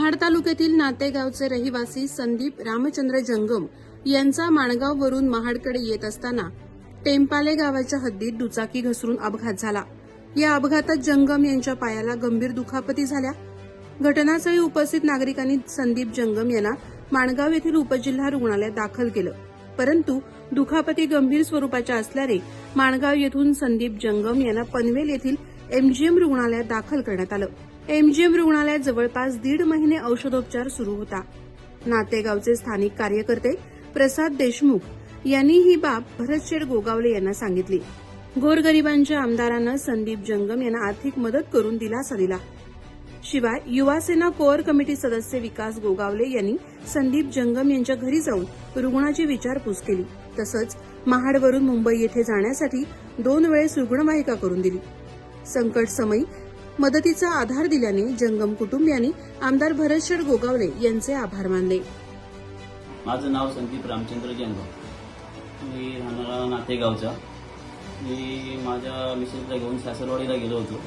महाड तालुक्यातील नातेगावचे रहिवासी संदीप रामचंद्र जंगम यांचा माणगाववरून महाडकडे येत असताना टेम्पाले गावाच्या हद्दीत दुचाकी घसरून अपघात झाला. या अपघातात जंगम यांच्या पायाला गंभीर दुखापती झाल्या. घटनास्थळी उपस्थित नागरिकांनी संदीप जंगम यांना माणगाव येथील उपजिल्हा रुग्णालयात दाखल केलं. परंतु दुखापती गंभीर स्वरूपाच्या असल्याने माणगाव येथून संदीप जंगम यांना पनवेल येथील एमजीएम रुग्णालयात दाखल करण्यात आलं. एमजीएम रुग्णालयात जवळपास दीड महिने औषधोपचार सुरू होता. नातेगावचे स्थानिक कार्यकर्ते प्रसाद देशमुख यांनी ही बाब भरतशेठ गोगावले यांना सांगितली. गोरगरिबांच्या आमदारानं संदीप जंगम यांना आर्थिक मदत करून दिलासा दिला. शिवाय युवासेना कोअर कमिटी सदस्य विकास गोगावले यांनी संदीप जंगम यांच्या घरी जाऊन रुग्णाची विचारपूस केली. तसंच महाडवरून मुंबई येथे जाण्यासाठी दोन वेळेस रुग्णवाहिका करून दिली. संकट समयी मदतीचा आधार दिल्याने जंगम कुटुंबियांनी आमदार भरतशेठ गोगावले यांचे आभार मानले. माझं नाव संदीप रामचंद्र जंगम. मी राहणारा नातेगावचा. मी माझ्या मिसेसला घेऊन सासरवाडीला गेलो होतो.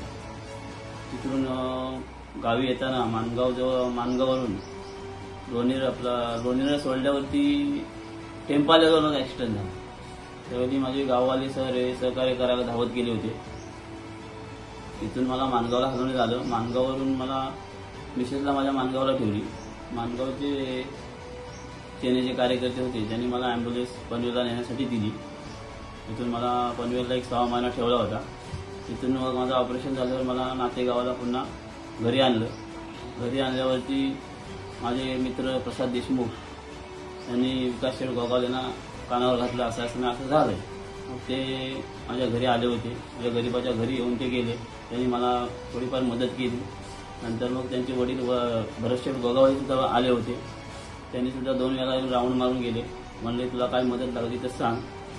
तिकडून गावी येताना मानगावजवळ मानगाववरून लोणेर आपला लोणेरा सोडल्यावरती टेम्पाल्याजवळ ॲक्सिडेंट झाला. त्यावेळी माझे गाववाले सर हे सहकार्य करायला धावत गेले होते. तिथून मला मानगावला हलवण्यात आलं मानगाववरून मला मिसेसला माझ्या मानगावला ठेवली मानगावचे सेनेचे कार्यकर्ते होते. त्यांनी मला ॲम्ब्युलन्स पनवेलला नेण्यासाठी दिली. तिथून मला पनवेलला एक सहा महिना ठेवला होता. तिथून मग माझं ऑपरेशन झाल्यावर मला नातेगावाला पुन्हा घरी आणलं. घरी आणल्यावरती माझे मित्र प्रसाद देशमुख यांनी विकास शेठ गोगाव यांना कानावर घातलं. असं असं असं झालं मग ते माझ्या घरी आले होते. माझ्या गरीबाच्या घरी येऊन ते गेले. त्यांनी मला थोडीफार मदत केली. नंतर मग त्यांचे वडील व भरतशेठ गोगावले सुद्धा आले होते. त्यांनी सुद्धा दोन वेळा येऊन राऊंड मारून गेले. म्हणले तुला काय मदत लागली तर सांग.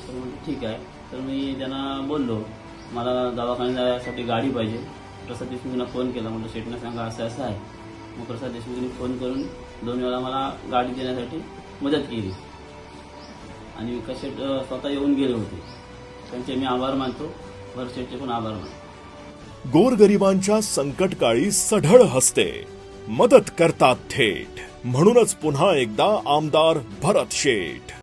तर म्हणजे ठीक आहे. तर मी त्यांना बोललो मला दवाखान्याला जाण्यासाठी गाडी पाहिजे. प्रसाद देशमुखींना फोन केला. म्हणजे शेटनं सांगा असं असं आहे. मग प्रसाद देशमुखींनी फोन करून दोन वेळा मला गाडी देण्यासाठी मदत केली. आणि विकास शेट स्वतः येऊन गेले होते. त्यांचे मी आभार मानतो. भर पण आभार मानतो. गोरगरिबांच्या संकटकाळी सढळ हसते मदत करतात थेट. म्हणूनच पुन्हा एकदा आमदार भरत शेठ.